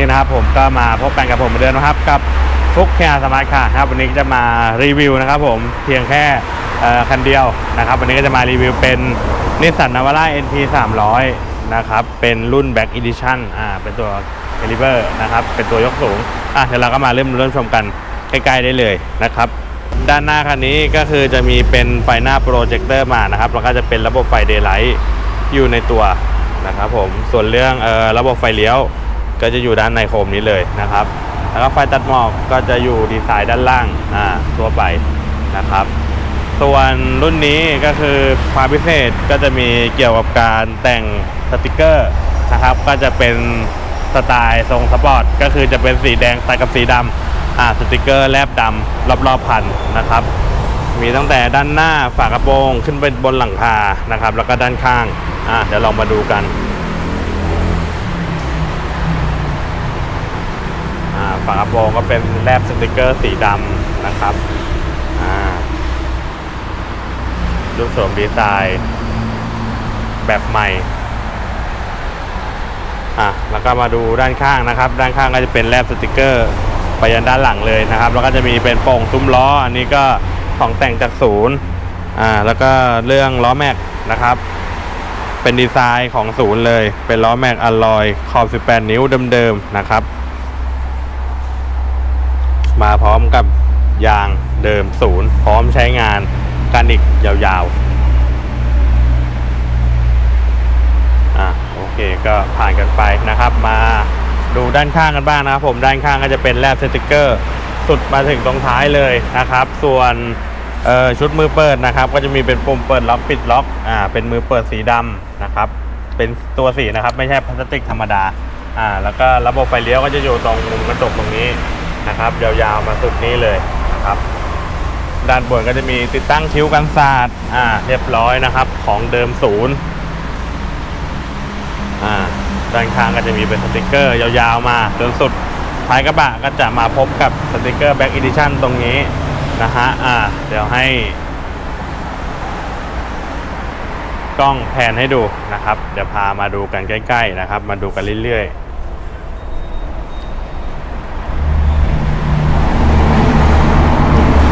นี้นะครับผมก็มาพบกันกับผมเหมือนเดิมนะครับกับฟุกแคร์สมาร์ทคาร์ครับวันนี้จะมารีวิวนะครับผมเพียงแค่คันเดียวนะครับ วันนี้ก็จะมารีวิวเป็นนิสสันนาวาร่า NP 300นะครับเป็นรุ่น Back Edition อ่าเป็นตัว c a l i b e r นะครับเป็นตัวยกสูงอะเดี๋ยวเราก็มาเริ่มเริ่มชมกันใกล้ๆได้เลยนะครับด้านหน้าคันนี้ก็คือจะมีเป็นไฟหน้าโปรเจคเตอร์มานะครับแล้วก็จะเป็นระบบไฟเดย์ไลท์อยู่ในตัวนะครับผมส่วนเรื่องออระบบไฟเลี้ยว ก็จะอยู่ด้านในโคมนี้เลยนะครับ แล้วก็ไฟตัดหมอกก็จะอยู่ดีไซน์ด้านล่างอ่าทั่วไปนะครับ ส่วนรุ่นนี้ก็คือความพิเศษก็จะมีเกี่ยวกับการแต่งสติกเกอร์นะครับ ก็จะเป็นสไตล์ทรงสปอร์ตก็คือจะเป็นสีแดงตัดกับสีดำอ่าสติกเกอร์แลบดำรอบๆคันนะครับมีตั้งแต่ด้านหน้าฝากระโปรงขึ้นไปบนหลังคานะครับ แล้วก็ด้านข้างอ่าเดี๋ยวลองมาดูกันาฝากระโปรงก็เป็นแลบสติกเกอร์สีดำนะครับรูปโฉมดีไซน์แบบใหม่อะแล้วก็มาดูด้านข้างนะครับ ด้านข้างก็จะเป็นแลบสติกเกอร์ไปยันด้านหลังเลยนะครับ แล้วก็จะมีเป็นโป่งซุ้มล้อ อันนี้ก็ของแต่งจากศูนย์อ่าแล้วก็เรื่องล้อแม็กนะครับ เป็นดีไซน์ของศูนย์เลย เป็นล้อแม็กอลลอยขอบ 18 นิ้วเดิมๆนะครับ มาพร้อมกับยางเดิมศูนย์พร้อมใช้งานกันอีกยาวๆอะโอเคก็ผ่านกันไปนะครับ มาดูด้านข้างกันบ้างนะครับผมด้านข้างก็จะเป็นแลบสติกเกอร์สุดมาถึงตรงท้ายเลยนะครับ ส่วนเออชุดมือเปิดนะครับ ก็จะมีเป็นปุ่มเปิดล็อกปิดล็อกอ่าเป็นมือเปิดสีดำนะครับ เป็นตัวสีนะครับ ไม่ใช่พลาสติกธรรมดาอ่าแล้วก็ระบบไฟเลี้ยวก็จะอยู่ตรงมุมกระจกตรงนี้ นะครับยาวๆมาสุดนี้เลยนะครับด้านบนก็จะมีติดตั้งคิ้วกันศาสตร์อ่าเรียบร้อยนะครับ ของเดิมศูนย์อ่าด้านข้างก็จะมีเป็นสติกเกอร์ยาวๆมาจนสุดท้ายกระบะก็จะมาพบกับสติกเกอร์ Back Edition ตรงนี้นะฮะอ่าเดี๋ยวให้ กล้องแพนให้ดูนะครับ เดี๋ยวพามาดูกันใกล้ ๆ นะครับ มาดูกันเรื่อยๆ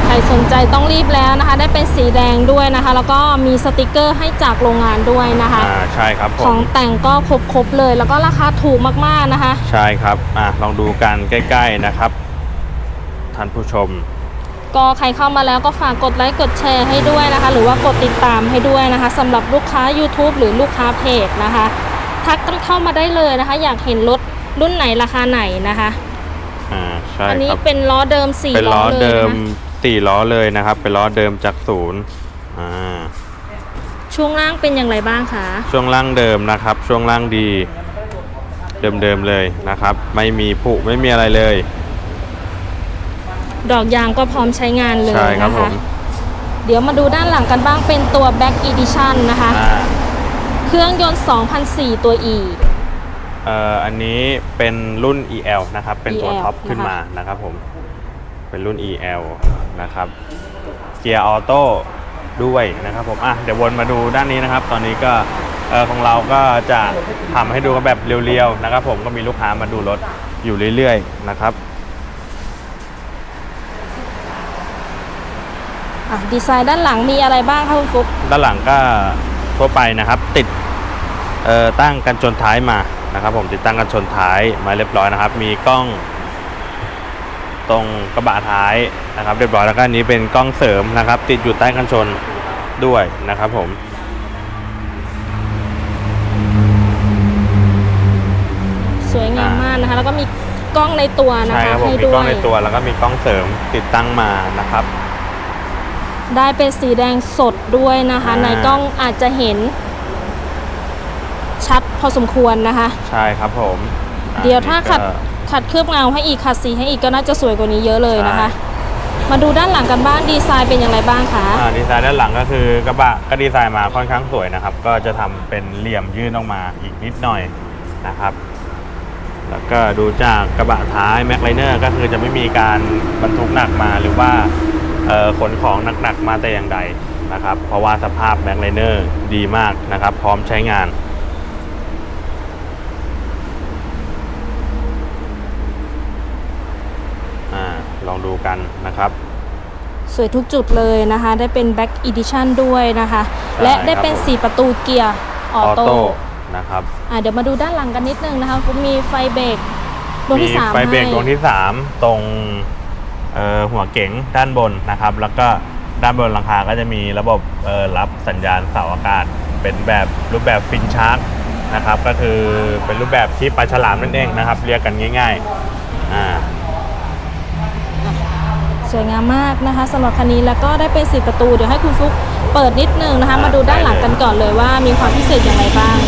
ใคร สนใจต้องรีบแล้วนะคะ ได้เป็นสีแดงด้วยนะคะ แล้วก็มีสติกเกอร์ให้จากโรงงานด้วยนะคะ อ่าใช่ครับผขอมงแต่งก็ครบๆเลย แล้วก็ราคาถูกมากๆนะคะ ใช่ครับอะลองดูกันใกล้ ๆนะครับ ท่านผู้ชม ก็ใครเข้ามาแล้วก็ฝากกดไลค์กดแชร์ให้ด้วยนะคะ หรือว่ากดติดตามให้ด้วยนะคะสำหรับลูกค้า YouTube หรือลูกค้าเพจนะคะ ทักกันเข้ามาได้เลยนะคะ อยากเห็นรถรุ่นไหนราคาไหนนะคะ อ่าใช่อันนี้ครับเป็นล้อเดิม4เป็นล้ล้ออเลยเดิมนะคะ สี่ล้อเลยนะครับ เป็นล้อเดิมจากศูนย์อ่าช่วงล่างเป็นอย่างไรบ้างคะ ช่วงล่างเดิมนะครับ ช่วงล่างดี เดิมๆเลยนะครับ ไม่มีผุไม่มีอะไรเลย ดอกยางก็พร้อมใช้งานเลยใช่ครับนะผคะ มเดี๋ยวมาดูด้านหลังกันบ้างเป็นตัว Back Edition นะคะ อ่าเครื่องยนต์2004 ตัว E เอ่ออันนี้เป็นรุ่น EL นะครับ เป็นตัว EL ท็อปขึ้นมานะครับผม เป็นรุ่น EL นะครับ เกียร์ออโต้ด้วยนะครับผมอะเดี๋ยววนมาดูด้านนี้นะครับ ตอนนี้ก็เออของเราก็จะทำให้ดูกันแบบเรียวๆนะครับ ผมก็มีลูกค้ามาดูรถอยู่เรื่อยๆนะครับอะดีไซน์ด้านหลังมีอะไรบ้างคะคุณฟุกด้านหลังก็ทั่วไปนะครับติดเอ่อตั้งกันชนท้ายมานะครับ ผมติดตั้งกันชนท้ายมาเรียบร้อยนะครับ มีกล้อง ตรงกระบะท้ายนะครับ เรียบร้อยแล้วก็อันนี้เป็นกล้องเสริมนะครับ ติดอยู่ใต้กันชนด้วยนะครับผมสวยงามมากนะคะ แล้วก็มีกล้องในตัวนะใช่คะครับผมให้มีด้กวล้องยในตัวแล้วก็มีกล้องเสริมติดตั้งมานะครับ ได้เป็นสีแดงสดด้วยนะคะ อ่า ในกล้องอาจจะเห็น ชัดพอสมควรนะคะ ใช่ครับผมอะเดี๋ยวถ้านี่ขัดก็ ขัดเคลือบเงาให้อีกขัดสีให้อีกก็น่าจะสวยกว่านี้เยอะเลยนะคะ มาดูด้านหลังกันบ้านดีไซน์เป็นอย่างไรบ้างคะอ่าดีไซน์ด้านหลังก็คือกระบะก็ดีไซน์มาค่อนข้างสวยนะครับ ก็จะทำเป็นเหลี่ยมยื่นออกมาอีกนิดหน่อยนะครับ แล้วก็ดูจากกระบะท้ายแม็กไลเนอร์ก็คือจะไม่มีการบรรทุกหนักมาหรือว่าเอ่อขนของหนักๆมาแต่อย่างใดนะครับ เพราะว่าสภาพแม็กไลเนอร์ดีมากนะครับ พร้อมใช้งาน องดู กันนะครับสวยทุกจุดเลยนะคะ ได้เป็น Back Edition ด้วยนะคะใช่และได้เป็นครับผม4ประตูเกียร์ออออโต้โต้นะครับอะเดี๋ยวมาดูด้านหลังกันนิดนึงนะคะฟุ๊กมีไฟเบรกดวงมีที่สามไฟเบรกให้ดวงที่ 3 ตรงเอ่อหัวเก๋งด้านบนนะครับ แล้วก็ด้านบนหลังคาก็จะมีระบบเอ่อรับสัญญาณเสาอากาศ เป็นแบบรูปแบบฟินชาร์กนะครับ ก็คือเป็นรูปแบบที่ปลาฉลามนั่นเองนะครับ เรียกกันง่ายๆอ่า สวยงามมากนะคะสำหรับคันนี้แล้วก็ได้เป็น4ประตูเดี๋ยวให้คุณฟุ๊กเปิดนิดนึงนะคะ มาดูด้านหลังกันก่อนเลยว่ามีความพิเศษอย่างไรบ้าง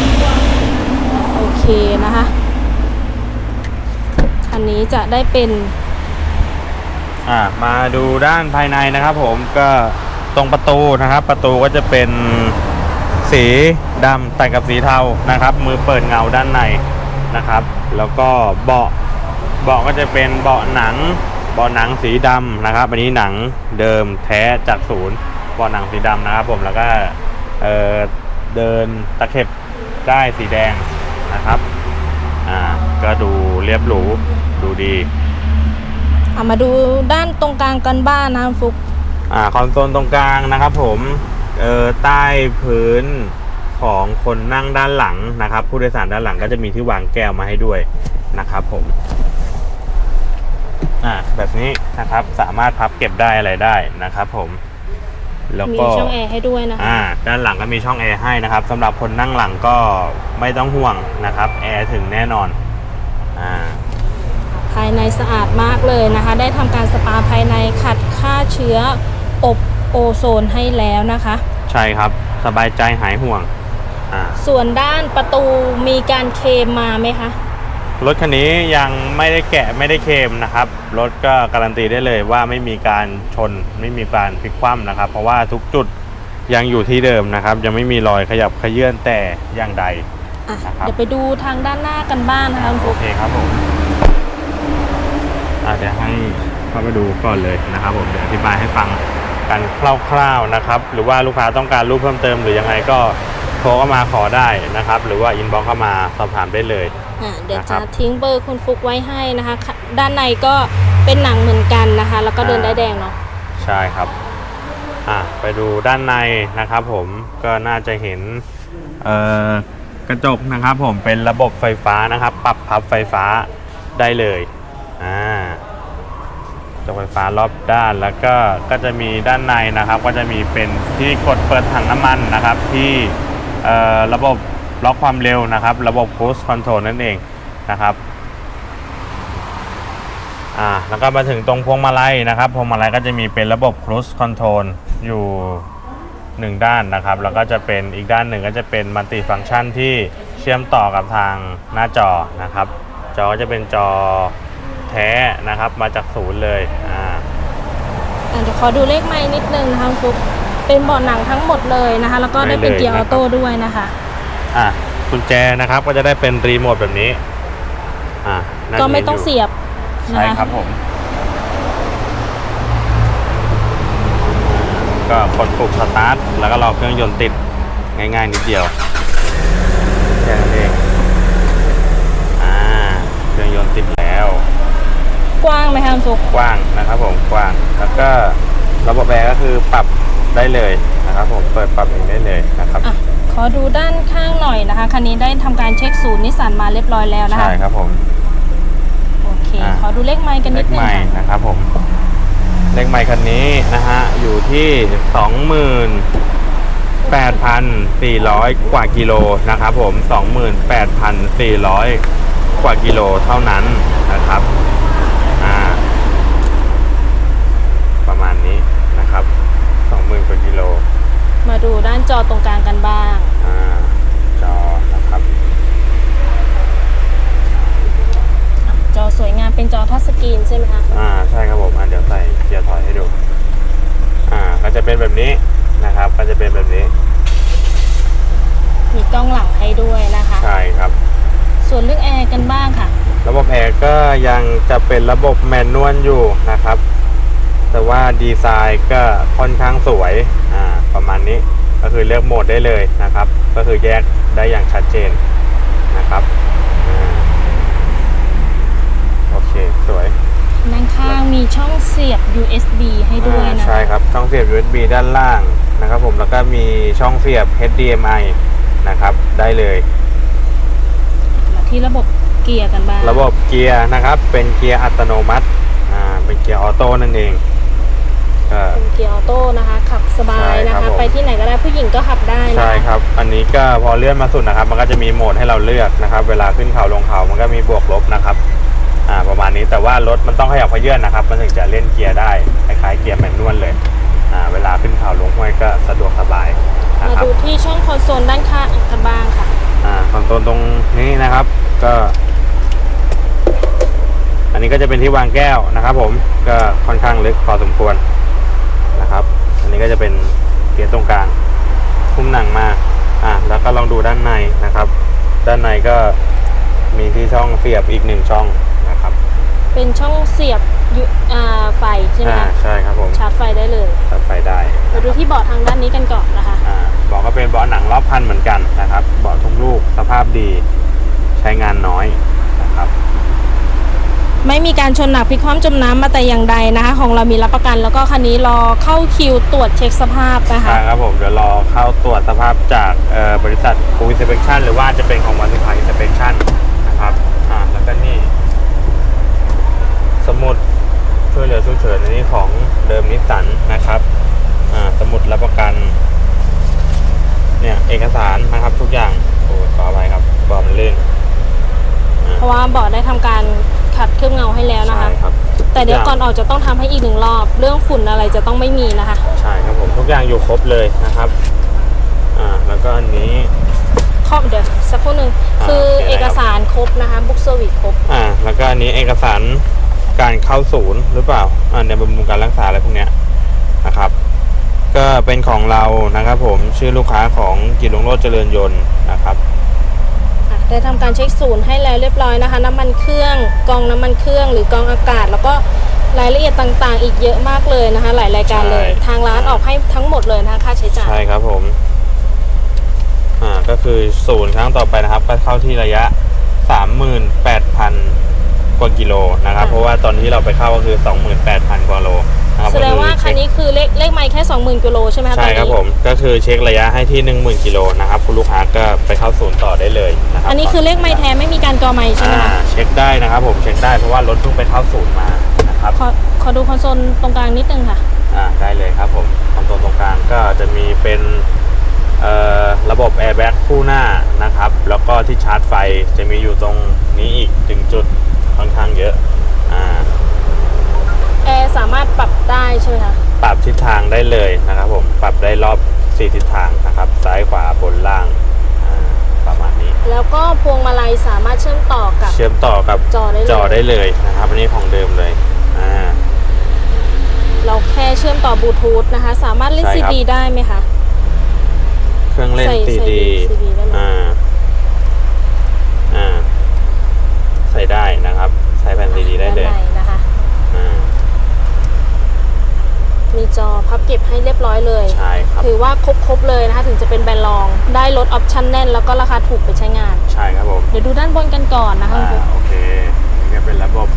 โอเคนะคะคันนี้จะได้เป็นอ่ามาดูด้านภายในนะครับ ผมก็ตรงประตูนะครับ ประตูก็จะเป็นสีดำแต่งกับสีเทานะครับ มือเปิดเงาด้านในนะครับ แล้วก็เบาะเบาะก็จะเป็นเบาะหนัง บาะหนังสีดำนะครับ อันนี้หนังเดิมแท้จากศูนย์เบาะหนังสีดำนะครับ ผมแล้วก็เอ่อเดินตะเข็บได้สีแดงนะครับอ่าก็ดูเรียบหรูดูดีเอามาดูด้านตรงกลางกันบ้านนะคุณฟุ๊กอ่าคอนโซลตรงกลางนะครับ ผมเอ่อใต้พื้นของคนนั่งด้านหลังนะครับ ผู้โดยสารด้านหลังก็จะมีที่วางแก้วมาให้ด้วยนะครับผม อ่าแบบนี้นะครับสามารถพับเก็บได้อะไรได้นะครับ ผมแล้วมีก็ช่องแอร์ให้ด้วยนะคะ อ่าด้านหลังก็มีช่องแอร์ให้นะครับสำหรับคนนั่งหลังก็ไม่ต้องห่วงนะครับแอร์ถึงแน่นอนอ่าภายในสะอาดมากเลยนะคะ ได้ทำการสปาภายในขัดฆ่าเชื้ออบโอโซนให้แล้วนะคะ ใช่ครับสบายใจหายห่วงอ่าส่วนด้านประตูมีการเคลมมาไหมคะ รถคันนี้ยังไม่ได้แกะไม่ได้เคลมนะครับ รถก็การันตีได้เลยว่าไม่มีการชนไม่มีการพลิกคว่ำนะครับ เพราะว่าทุกจุดยังอยู่ที่เดิมนะครับ ยังไม่มีรอยขยับขยื่นแต่อย่างใด อะนะครับ เดี๋ยวไปดูทางด้านหน้ากันบ้างนะคะคุณโอฟุ๊กเคครับผมอะเดี๋ยวให้เข้าไปดูก่อนเลยนะครับผมเดี๋ยวอธิบายให้ฟังกันคร่าวๆนะครับ หรือว่าลูกค้าต้องการรูปเพิ่มเติมหรือยังไงก็ โทรเข้ามาขอได้นะครับ หรือว่าอินบ็อกเข้ามาสอบถามได้เลย อะเดี๋ยวนะครัจะบทิ้งเบอร์คุณฟุ๊กไว้ให้นะคะค่ะด้านในก็เป็นหนังเหมือนกันนะคะ แล้วก็เดินได้แดงเนาะใช่ครับอะไปดูด้านในนะครับผมก็น่าจะเห็นเอ่อกระจกนะครับผมเป็นระบบไฟฟ้านะครับ ปรับพับไฟฟ้าได้เลยอ่ากระจกไฟฟ้ารอบด้านแล้วก็ก็จะมีด้านในนะครับ ก็จะมีเป็นที่กดเปิดถังน้ำมันนะครับที่เอ่อ ระบบล็อกความเร็วนะครับ ระบบ cruise control นั่นเองนะครับอ่าแล้วก็มาถึงตรงพวงมาลัยนะครับพวงมาลัยก็จะมีเป็นระบบ cruise control อยู่หนึ่งด้านนะครับ แล้วก็จะเป็นอีกด้านหนึ่งก็จะเป็นมัลติฟัง c t ชันที่เชื่อมต่อกับทางหน้าจอนะครับ จอก็จะเป็นจอแท้นะครับมาจากศูนย์เลยอ่าอะเดี๋ยวขอดูเลขไม้นิดนึงนะคะคุณฟุ๊ก เป็นเบาะหนังทั้งหมดเลยนะคะ แล้วก็ได้เป็นเกียร์ออโต้ด้วยนะคะอะกุญแจนะครับก็จะได้เป็นรีโมทแบบนี้อ่าน่าจะก็ไม่ต้องห็นเสียบยู่นะใช่คะครับผมก็กดปุ่มสตาร์ทแล้วก็รอเครื่องยนต์ติดง่ายๆนิดเดียวแค่นั้นเองอ่าเครื่องยนต์ติดแล้ว กว้างไหมคะคุณฟุ๊กกว้างนะครับผมกว้างแล้วก็ระบบแอร์ก็คือปรับ ได้เลยนะครับผมเปิดปรับเองได้เลยนะครับอะขอดูด้านข้างหน่อยนะคะคันนี้ได้ทำการเช็คศูนย์นิสสันมาเรียบร้อยแล้วนะคะใช่ครับผม โอเค อะ ขอดูเลขไม้กันเลนิดขนึงใหม่ค่ะนะครับผมเลขใหม่คันนี้นะฮะอยู่ที่28,400 กว่ากิโลนะครับผม 28,400 กว่ากิโลเท่านั้นนะครับ อ่า ประมาณนี้นะครับ 20,000 กว่ากิโล มาดูด้าน จอตรงกลางกันบ้าง อ่าจอนะครับ จอสวยงามเป็นจอทัชสกรีนใช่ไหมคะอ่าใช่ครับผมอะเดี๋ยวใส่เกียร์ถอยให้ดู อ่า ก็จะเป็นแบบนี้นะครับ ก็จะเป็นแบบนี้มีกล้องหลังให้ด้วยนะคะ ใช่ครับ ส่วนเรื่องแอร์กันบ้างค่ะ ระบบแอร์ก็ยังจะเป็นระบบแมนนวลอยู่นะครับ แต่ว่าดีไซน์ก็ค่อนข้างสวยอ่าประมาณนี้ ก็คือเลือกโหมดได้เลยนะครับ ก็คือแยกได้อย่างชัดเจนนะครับอ่าโอเคสวยด้านข้างมีช่องเสียบ USB ให้ด้วยอ่านะใช่ครับช่องเสียบ USB ด้านล่างนะครับผมแล้วก็มีช่องเสียบ HDMI นะครับ ได้เลยมาที่ระบบเกียร์กันบ้างระบบเกียร์นะครับ เป็นเกียร์อัตโนมัติอ่าเป็นเกียร์ออโต้นั่นเอง ก็เป็นเกียร์ออโต้นะคะ ขับสบายนะใช่ครัคะบผม ไปที่ไหนก็ได้ผู้หญิงก็ขับได้นะใช่ครับอันนี้ก็พอเลื่อนมาสุดนะครับ มันก็จะมีโหมดให้เราเลือกนะครับ เวลาขึ้นเขาลงเขามันก็มีบวกลบนะครับอ่าประมาณนี้แต่ว่ารถมันต้องขยับเขยื่อนนะครับ มันถึงจะเล่นเกียร์ได้คล้ายๆเกียร์แมนนวลเลยอ่าเวลาขึ้นเขาลงห้วยก็สะดวกสบายนะมาครับ ดูที่ช่องคอนโซลด้านข้างกันบ้างค่ะ อ่าคอนโซลตรงนี้นะครับก็ อันนี้ก็จะเป็นที่วางแก้วนะครับผมก็ค่อนข้างลึกพอสมควร นะครับอันนี้ก็จะเป็นเกียร์ตรงกลางคุ้มหนังมาอะแล้วก็ลองดูด้านในนะครับ ด้านในก็มีที่ช่องเสียบอีกหนึ่งช่องนะครับ เป็นช่องเสียบยูอ่าไฟใช่ไหมอ่าคะใช่ครับผมชาร์จไฟได้เลยตัดไฟได้มาดูที่เบาะทางด้านนี้กันก่อนนะคะอ่าเบอกก็เป็นเบาะหนังรอบพันเหมือนกันนะครับ เบาะทุกลูกสภาพดีใช้งานน้อยนะครับ ไม่มีการชนหนักพลิกคว่ำจมน้ำมาแต่อย่างใดนะคะ ของเรามีรับประกัน แล้วก็คันนี้รอเข้าคิวตรวจเช็คสภาพนะคะใช่ครับผมเดี๋ยวรอเข้าตรวจสภาพจากเอ่อบริษัทคูวิสเปกชันหรือว่าจะเป็นของวันสิพาอินสเปกชันนะครับอ่าแล้วก็นี่ สมุดช่วยเหลือฉุกเฉินอันนี้ของเดิมนิสสันนะครับอ่าสมุดรับประกัน เนี่ยเอกสารนะครับทุกอย่างโอ้ขออภัยครับบอมนลื่นอ่าเพราะว่าเบาะได้ทำการ ขัดเคลือบเงาให้แล้วนะใช่คะ ครับแต่เดี๋ยวก่อนออกจะต้องทำให้อีกหนึ่งรอบ เรื่องฝุ่นอะไรจะต้องไม่มีนะคะ ใช่ครับผมทุกอย่างอยู่ครบเลยนะครับอ่าแล้วก็อันนี้ข้อเดี๋ยวสักครู่หนึ่งอ่าคือโอเคเอกสารครบนะคะบุ๊กเซอร์วิสครบ อ่าแล้วก็อันนี้เอกสารการเข้าศูนย์หรือเปล่าอ่าในบำรุงการรักษาอะไรพวกเนี้ยนะครับ ก็เป็นของเรานะครับผมชื่อลูกค้าของกิจลงโรจเจริญยนต์นะครับอะ ได้ทำการเช็คศูนย์ให้แล้วเรียบร้อยนะคะ น้ำมันเครื่องกองน้ำมันเครื่องหรือกองอากาศ แล้วก็รายละเอียดต่างๆ อีกเยอะมากเลยนะคะ หลายรายการเลยใช่ทางร้านออกให้ทั้งหมดเลยนะคะค่าใช้จ่ายใช่ครับผมอ่าก็คือศูนย์ครั้งต่อไปนะครับ ก็เข้าที่ระยะ 38,000 กว่ากิโลนะครับ เพราะว่าตอนที่เราไปเข้าก็คือ 28,000 กว่าโลนะ ครับแสดงว่าก็อคันนี้คือเลขเลขไมล์แค่20,000กิโลใช่ไหมคะใช่ตอนครับนี้ผมก็คือเช็คระยะให้ที่ 10,000กิโลนะครับคุณลูกค้าก็ไปเข้าศูนย์ต่อได้เลยนะครับอันนี้คือเลขไมล์แท้ไม่มีการกอไมล์ใช่ไหมอ่าคะเช็คได้นะครับผมเช็คได้เพราะว่ารถเพิ่งไปเข้าศูนย์มานะครับขอขอดูคอนโซลตรงกลางนิดนึงค่ะ อ่าได้เลยครับผมคอนโซลตรงกลางก็จะมีเป็นเอ่อระบบแอร์แบ็กคู่หน้านะครับแล้วก็ที่ชาร์จไฟจะมีอยู่ตรงนี้อีกถึงจุดค่อนข้างเยอะอ่าแอ ร์สามารถปรับได้ใช่ไหมคะปรับทิศทางได้เลยนะครับผมปรับได้รอบสี่ทิศทางนะครับ ซ้ายขวาบนล่างอ่าประมาณนี้ แล้วก็พวงมาลัยสามารถเชื่อมต่อกับ เชื่อมต่อกับจอได้เลย จอได้เลยนะครับ อันนี้ของเดิมเลยอ่า เราแค่เชื่อมต่อบลูทูธนะคะ สามารถเล่นใช่ซีครับ ดีได้ไหมคะ เครื่องเล่นใส่ซีใส่ดี CD ได้ไหม อ่าอ่าใส่ได้นะครับ ใส่แผ่นซีดีได้เลยานในนะคะ อ่า มีจอพับเก็บให้เรียบร้อยเลย ใช่ครับ ถือว่าครบๆเลยนะคะ ถึงจะเป็นแบรนด์รอง ได้ลดออปชั่นแน่น แล้วก็ราคาถูกไปใช้งาน ใช่ครับผม เดี๋ยวดูด้านบนกันก่อนนะคะอ่าคุณฟุ๊กโอเคนี่ก็เป็นระบบ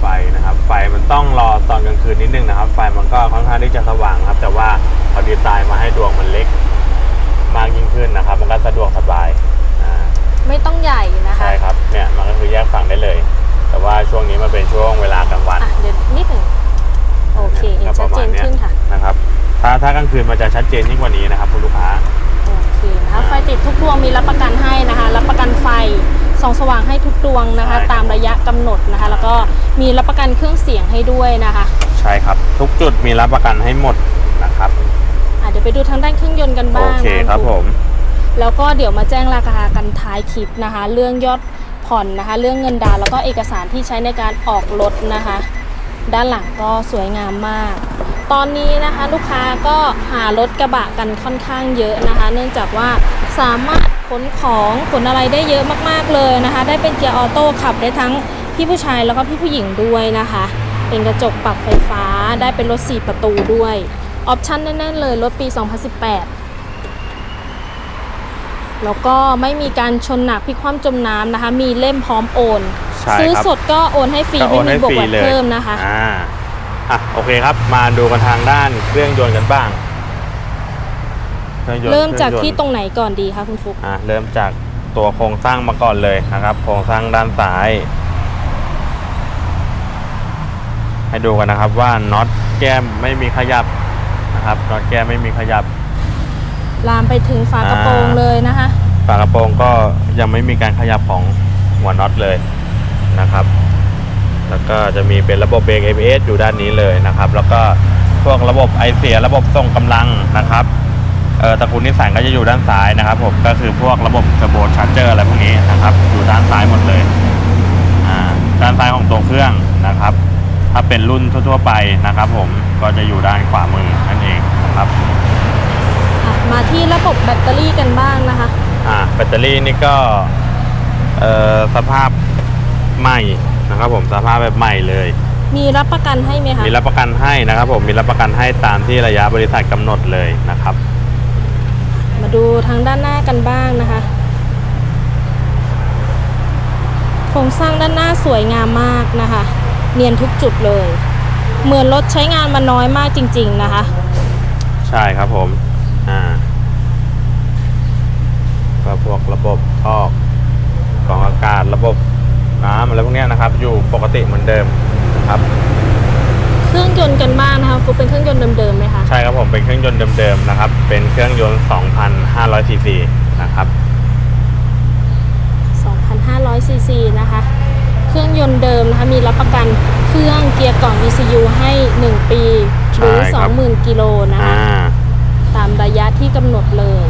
ไฟนะครับ ไฟมันต้องรอตอนกลางคืนนิดนึงนะครับ ไฟมันก็ค่อนข้างที่จะสว่างครับ แต่ว่าเขาดีไซน์มาให้ดวงมันเล็ก มากยิ่งขึ้นนะครับ มันก็สะดวกสบายอ่าไม่ต้องใหญ่นะคะ ใช่ครับ เนี่ยมันก็คือแยกฝั่งได้เลย แต่ว่าช่วงนี้มันเป็นช่วงเวลากลางวันอะเดี๋ยวนิดหนึ่ง โอเคเห็นก็ปชัดระเจมาณนเนี้ยขึ้นค่ะนะครับถ้าถ้ากลางคืนมันจะชัดเจนยิ่งกว่านี้นะครับคุณลูกค้าโอเคนะคะไฟติดทุกดวงมีรับประกันให้นะคะ รับประกันไฟส่องสว่างให้ทุกดวงนะคะใช่ครับตามระยะกำหนดนะคะ แล้วก็มีรับประกันเครื่องเสียงให้ด้วยนะคะ ใช่ครับทุกจุดมีรับประกันให้หมดนะครับอะเดี๋ยวไปดูทางด้านเครื่องยนต์กันโอบ้างเคนะครับณผมแล้วก็เดี๋ยวมาแจ้งราคากันท้ายคลิปนะคะ เรื่องยอดผ่อนนะคะ เรื่องเงินดาวน์แล้วก็เอกสารที่ใช้ในการออกรถนะคะ ด้านหลังก็สวยงามมาก ตอนนี้นะคะลูกค้าก็หารถกระบะกันค่อนข้างเยอะนะคะ เนื่องจากว่าสามารถขนของขนอะไรได้เยอะมากๆเลยนะคะ ได้เป็นเกียร์ออโต้ขับได้ทั้งพี่ผู้ชายแล้วก็พี่ผู้หญิงด้วยนะคะ เป็นกระจกปรับไฟฟ้าได้เป็นรถ 4 ประตูด้วย ออปชั่นแน่นๆเลยรถปี 2018 แล้วก็ไม่มีการชนหนักพลิกคว่ำจมน้ำนะคะ มีเล่มพร้อมโอน ใช่ซื้อครับสดก็โอนให้ฟรีก็โอไม่นมีให้บวฟกรีแวดเลย เพิ่มนะคะ อ่าอะโอเคครับ มาดูกันทางด้านเครื่องยนต์กันบ้างคองยนต์เริ่มจากคองยนต์ที่ตรงไหนก่อนดีคะคุณฟุก อะเริ่มจากตัวโครงสร้างมาก่อนเลยนะครับ โครงสร้างด้านซ้าย ให้ดูกันนะครับว่าน็อตแก้มไม่มีขยับนะครับน็อตแก้มไม่มีขยับ ลามไปถึงฝากระโปรงเลยนะคะ ฝากระโปรงก็ยังไม่มีการขยับของหัวน็อตเลยนะครับ แล้วก็จะมีเป็นระบบเบรก ABS อยู่ด้านนี้เลยนะครับ แล้วก็พวกระบบไอเสียระบบส่งกำลังนะครับเออตระกูลนิสสันก็จะอยู่ด้านซ้ายนะครับผมก็คือพวกระบบเทอร์โบชาร์เจอร์อะไรพวกนี้นะครับอยู่ด้านซ้ายหมดเลยอ่าด้านซ้ายของตัวเครื่องนะครับ ถ้าเป็นรุ่นทั่วๆไปนะครับ ผมก็จะอยู่ด้านขวามือนั่นเองนะครับ มาที่ระบบแบตเตอรี่กันบ้างนะคะ อ่าแบตเตอรี่นี่ก็เอ่อสภาพใหม่นะครับผมสภาพแบบใหม่เลย มีรับประกันให้ไหมคะมีรับประกันให้นะครับผมมีรับประกันให้ตามที่ระยะบริษัทกำหนดเลยนะครับ มาดูทางด้านหน้ากันบ้างนะคะโครงสร้างด้านหน้าสวยงามมากนะคะ เนียนทุกจุดเลย เหมือนรถใช้งานมาน้อยมากจริง ๆ นะคะ ใช่ครับผม อ่าก็พวกระบบท่อกรองอากาศระบบน้ำอะไรพวกเนี้ยนะครับ อยู่ปกติเหมือนเดิมนะครับ เครื่องยนต์กันบ้างนะคะฟุกเป็นเครื่องยนต์เดิมๆไหมคะใช่ครับผมเป็นเครื่องยนต์เดิมๆนะครับ เป็นเครื่องยนต์ 2,500ซีซีนะครับ2,500ซีซีนะคะ เครื่องยนต์เดิมนะคะมีรับประกันเครื่องเกียร์กล่อง ECU ให้ 1 ปีหรือใช่ครับ20,000 กิโลนะคะอ่า ตามระยะที่กำหนดเลย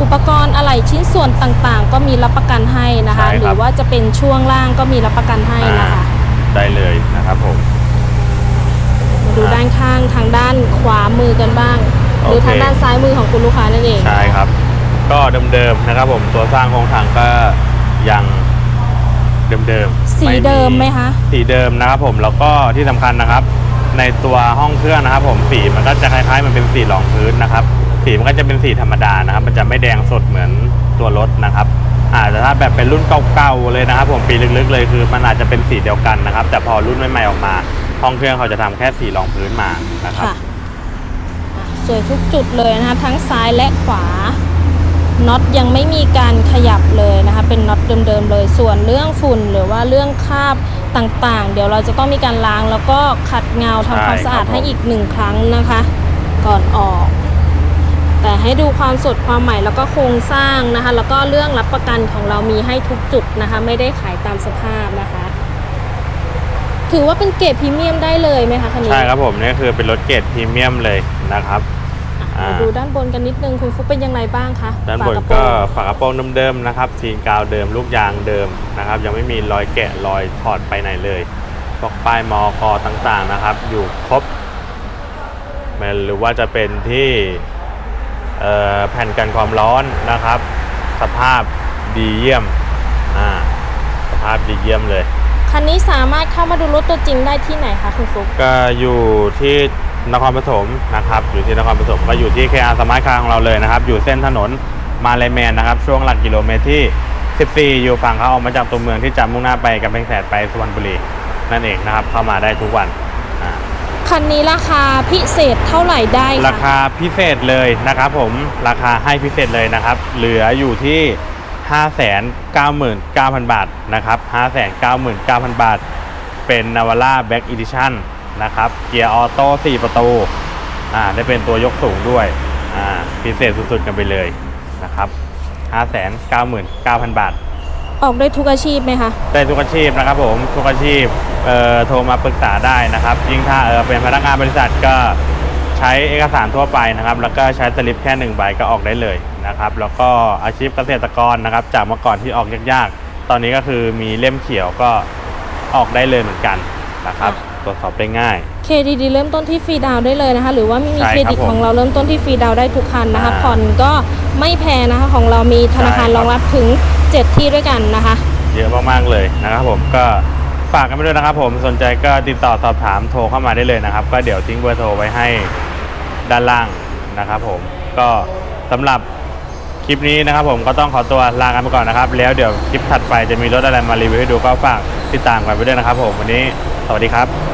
อุปกรณ์อะไหล่ชิ้นส่วนต่างๆ ก็มีรับประกันให้นะคะ ใช่ครับ หรือว่าจะเป็นช่วงล่างก็มีรับประกันให้นะคะ ได้เลยนะครับผม มาดูอ่าด้านข้างทางด้านขวามือกันบ้าง หรือโอเค ทางด้านซ้ายมือของคุณลูกค้านั่นเองใช่ครับ ก็เดิมๆนะครับ ผมตัวสร้างโครงถังก็ยังเดิมๆสีเดิมไหมคะ สีเดิมนะครับผมแล้วก็ที่สำคัญนะครับ ในตัวห้องเครื่องนะครับ ผมสีมันก็จะคล้ายๆ มันเป็นสีรองพื้นนะครับ สีมันก็จะเป็นสีธรรมดานะครับ มันจะไม่แดงสดเหมือนตัวรถนะครับอาจจะถ้าแบบเป็นรุ่นเก่าๆเลยนะครับ ผมปีลึกๆเลยคือ มันอาจจะเป็นสีเดียวกันนะครับ แต่พอรุ่นใหม่ๆออกมา ห้องเครื่องเขาจะทำแค่สีรองพื้นมานะครับค่ะสวยทุกจุดเลยนะคะทั้งซ้ายและขวา น็อตยังไม่มีการขยับเลยนะคะ เป็นน็อตเดิมๆเลย ส่วนเรื่องฝุ่นหรือว่าเรื่องคราบต่างๆ เดี๋ยวเราจะต้องมีการล้างแล้วก็ขัดเงาทำความสะอาดใช่ครับให้อีกหนึ่งครั้งนะคะ ก่อนออก แต่ให้ดูความสดความใหม่แล้วก็โครงสร้างนะคะ แล้วก็เรื่องรับประกันของเรามีให้ทุกจุดนะคะ ไม่ได้ขายตามสภาพนะคะ ถือว่าเป็นเกรดพรีเมียมได้เลยไหมคะคันนี้ใช่ครับผมนี่คือเป็นรถเกรดพรีเมียมเลยนะครับอ่ามา ดูด้านบนกันนิดนึงคุณฟุกเป็นยังไงบ้างคะด้านบนฝระโปรก็งฝากระโปรงเดิมๆนะครับซีนกาวเดิมลูกยางเดิมนะครับ ยังไม่มีรอยแกะรอยถอดไปไหนเลยพวกป้ายมอกอต่างๆนะครับ อยู่ครบมันหรือว่าจะเป็นที่เอ่อแผ่นกันความร้อนนะครับ สภาพดีเยี่ยมอ่าสภาพดีเยี่ยมเลยคันนี้สามารถเข้ามาดูรถตัวจริงได้ที่ไหนคะคุณฟุกก็อยู่ที่ นครปฐมนะครับ อยู่ที่นครปฐมก็อยู่ที่เคอาสมาร์ทคาร์ของเราเลยนะครับ อยู่เส้นถนนมาเลแมนนะครับ ช่วงหลักกิโลเมตรที่ 14 อยู่ฝั่งเขาออกมาจากตัวเมืองที่จะมุ่งหน้าไปกำแพงแสนไปสุพรรณบุรีนั่นเองนะครับ เข้ามาได้ทุกวันอ่าคันนี้ราคาพิเศษเท่าไหร่ได้ราคะคาพิเศษเลยนะครับ ผมราคาให้พิเศษเลยนะครับ เหลืออยู่ที่ 599,000 บาทนะครับ 599,000 บาท เป็นนาวาร่าแบ็กอีดิชั่น นะครับ เกียร์ออโต้4ประตูอ่าได้เป็นตัวยกสูงด้วยอ่าพิเศษสุดๆกันไปเลยนะครับ599,000 บาท ออกได้ทุกอาชีพไหมคะ ได้ทุกอาชีพนะครับผมทุกอาชีพเอ่อโทรมาปรึกษาได้นะครับ ยิ่งถ้าเออเป็นพนักงานบริษัทก็ใช้เอกสารทั่วไปนะครับ แล้วก็ใช้สลิปแค่หนึ่งใบก็ออกได้เลยนะครับ แล้วก็อาชีพเกษตรกรนะครับ จากเมื่อก่อนที่ออกยากๆ ตอนนี้ก็คือมีเล่มเขียวก็ออกได้เลยเหมือนกันนะครับ ตรวจสอบได้ง่าย KDD เริ่มต้นที่ฟรีดาวน์ได้เลยนะคะ หรือว่าไม่มีใช่เครดิตครับผมของเราเริ่มต้นที่ฟรีดาวน์ได้ทุกคันนะคะอ่าผ่อนก็ไม่แพงนะคะของเรามีธนาคารใช่ครับ รองรับถึง 7 ที่ด้วยกันนะคะ เยอะมากๆเลยนะครับผมก็ฝากกันไปด้วยนะครับผมสนใจก็ติดต่อสอบถามโทรเข้ามาได้เลยนะครับ ก็เดี๋ยวทิ้งเบอร์โทรไว้ให้ด้านล่างนะครับผมก็สำหรับคลิปนี้นะครับผมก็ต้องขอตัวลากันไปก่อนนะครับ แล้วเดี๋ยวคลิปถัดไปจะมีรถอะไรมารีวิวให้ดูก็ฝากติดตามกันไปด้วยนะครับผมวันนี้สวัสดีครับ